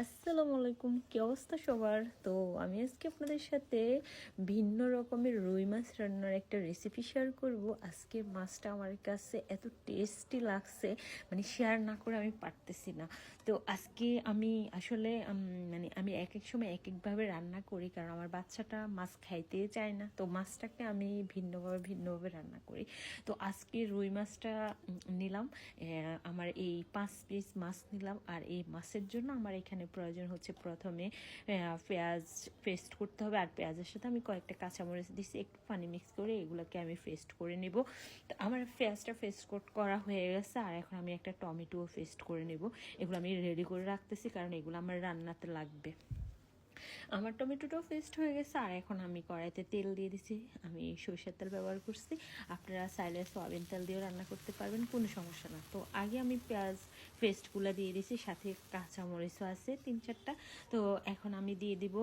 আসসালামু আলাইকুম, কি অবস্থা সবার? তো আমি আজকে আপনাদের সাথে ভিন্ন রকমের রুই মাছ রান্নার একটা রেসিপি শেয়ার করব। আজকে মাছটা আমার কাছে এত টেস্টি লাগছে মানে শেয়ার না করে আমি পারতেছি না। তো আজকে আমি আসলে মানে আমি এক এক সময় এক একভাবে রান্না করি, কারণ আমার বাচ্চাটা মাছ খাইতে চায় না। তো মাছটাকে আমি ভিন্নভাবে ভিন্নভাবে রান্না করি। তো আজকে রুই মাছটা নিলাম আমার এই পাঁচ পিস মাছ নিলাম, আর এই মাছের জন্য আমার এখানে প্রয়োজন হচ্ছে প্রথমে পেঁয়াজ পেস্ট করতে হবে, আর পেঁয়াজের সাথে আমি কয়েকটা কাঁচামরিচ দিচ্ছি একটু পানি মিক্স করে এগুলোকে আমি পেস্ট করে নেব। তো আমার পেঁয়াজটা পেস্ট করা হয়ে গেছে, আর এখন আমি একটা টমেটোও পেস্ট করে নেব। এগুলো আমি রেডি করে রাখতেছি, কারণ এগুলো আমার রান্নাতে লাগবে। আমার টমেটোটাও পেস্ট হয়ে গেছে, আর এখন আমি কড়াইতে তেল দিয়ে দিছি। আমি সরষের তেল ব্যবহার করছি। আপনারা চাইলে সয়াবিন তেল দিয়েও রান্না করতে পারবেন, কোনো সমস্যা না। তো আগে আমি পেঁয়াজ পেস্টগুলো দিয়ে দিছি, সাথে কাঁচামরিচও আছে তিন চারটা। তো এখন আমি দিয়ে দিব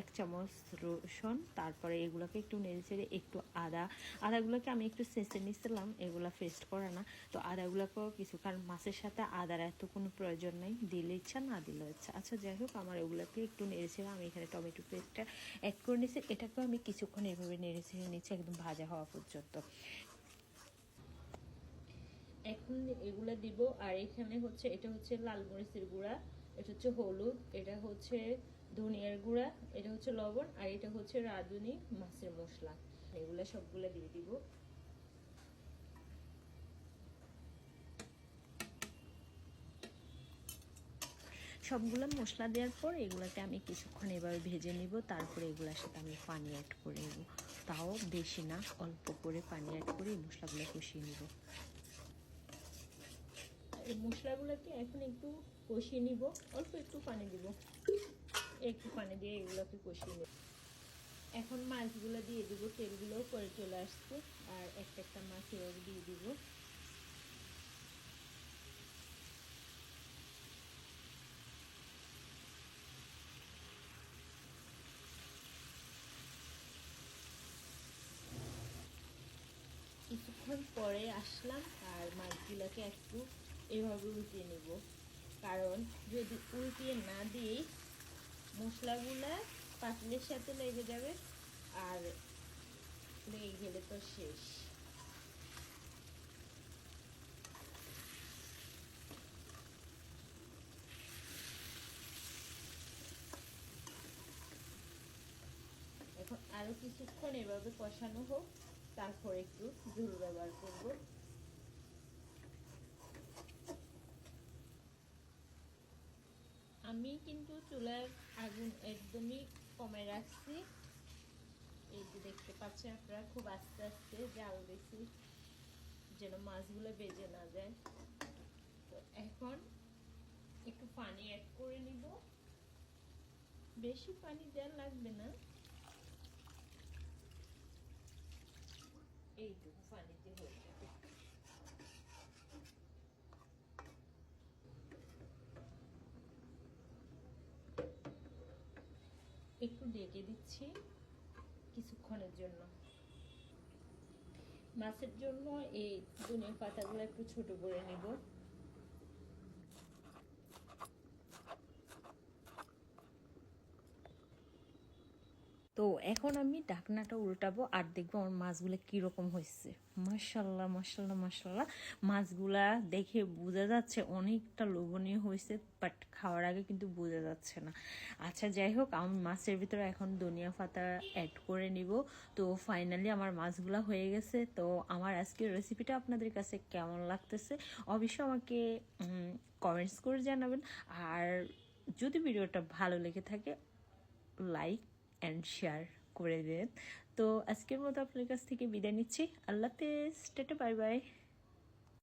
এক চামচ রসুন, তারপরে এগুলোকে একটু নেড়ে ছেড়ে একটু আদা। আদাগুলোকে আমি একটু সেঁচে নিছিলাম, এগুলো পেস্ট করা না। তো আদাগুলোকেও কিছু, কারণ মাছের সাথে আদার এত কোনো প্রয়োজন নেই, দিলে ইচ্ছা, না দিলে ইচ্ছা। আচ্ছা যাই হোক, আমার এগুলোকে একটু নেড়ে ছেড়ে আমি এখানে টমেটো পেস্টটা অ্যাড করে নিয়েছি। এটাকেও আমি কিছুক্ষণ এভাবে নেড়ে নিচ্ছি একদম ভাজা হওয়া পর্যন্ত। এখন এগুলো দিব আর এখানে হচ্ছে, এটা হচ্ছে লাল মরিচের গুঁড়া, এটা হচ্ছে হলুদ, এটা হচ্ছে ধনিয়ার গুঁড়া, এটা হচ্ছে লবণ, আর এটা হচ্ছে রাঁধুনি মাছের মশলা। এগুলো সবগুলো দিয়ে দিব। সবগুলো মশলা দেওয়ার পর এগুলোকে আমি কিছুক্ষণ এভাবে ভেজে নিব, তারপরে এগুলোর সাথে আমি পানি অ্যাড করে নেব। তাও বেশি না, অল্প করে পানি অ্যাড করে এই মশলাগুলো কষিয়ে নেব। এই মশলাগুলোকে এখন একটু কষিয়ে নিব, অল্প একটু পানি দিব। একটু পানি দিয়ে এগুলোকে কষিয়ে নেব। এখন মাছগুলো দিয়ে দিব, তেলগুলোও পরে চলে আসছে, আর একটা একটা মাছ এভাবে দিয়ে দিব। কিছুক্ষণ পরে আসলাম আর মাছগুলোকে একটু এভাবে উল্টিয়ে নেব। কারণ যদি উল্টিয়ে না দিই, মশলাগুলা পাতিলের সাথে লেগে যাবে আর লেগে গেলে তো শেষ। এখন আরও কিছুক্ষণ এভাবে কষানো হোক। তারপর একটু ঝুল ব্যবহার করব। আমি কিন্তু চুলার আগুন একদমই কমে রাখছি। এই যে দেখতে পাচ্ছেন আপনারা, খুব আস্তে আস্তে জাল দিছি, যেন মাছগুলো বেজে না যায়। তো এখন একটু পানি অ্যাড করে নিব। বেশি পানি দেওয়া লাগবে না। একটু ডেকে দিচ্ছি কিছুক্ষণের জন্য। মাছের জন্য এই ধনিয়া পাতাগুলো একটু ছোট করে নেব। তো এখন আমি ঢাকনাটা উল্টাবো আর দেখব আমার মাছগুলো কীরকম হয়েছে। মাসাল্লাহ মাসাল্লাহ মাসাল্লাহ মাছগুলা দেখে বোঝা যাচ্ছে অনেকটা লোভনীয় হয়েছে বাট খাওয়ার আগে কিন্তু বোঝা যাচ্ছে না। আচ্ছা যাই হোক, আমি মাছের ভিতরে এখন ধনিয়া পাতা অ্যাড করে নিব। তো ফাইনালি আমার মাছগুলা হয়ে গেছে। তো আমার আজকের রেসিপিটা আপনাদের কাছে কেমন লাগতেছে অবশ্যই আমাকে কমেন্টস করে জানাবেন। আর যদি ভিডিওটা ভালো লেগে থাকে লাইক অ্যান্ড শেয়ার করে দেন তো আজকের মতো আপনার কাছ থেকে বিদায় নিচ্ছি। আল্লাহ হাফেজ। Tata, bye bye.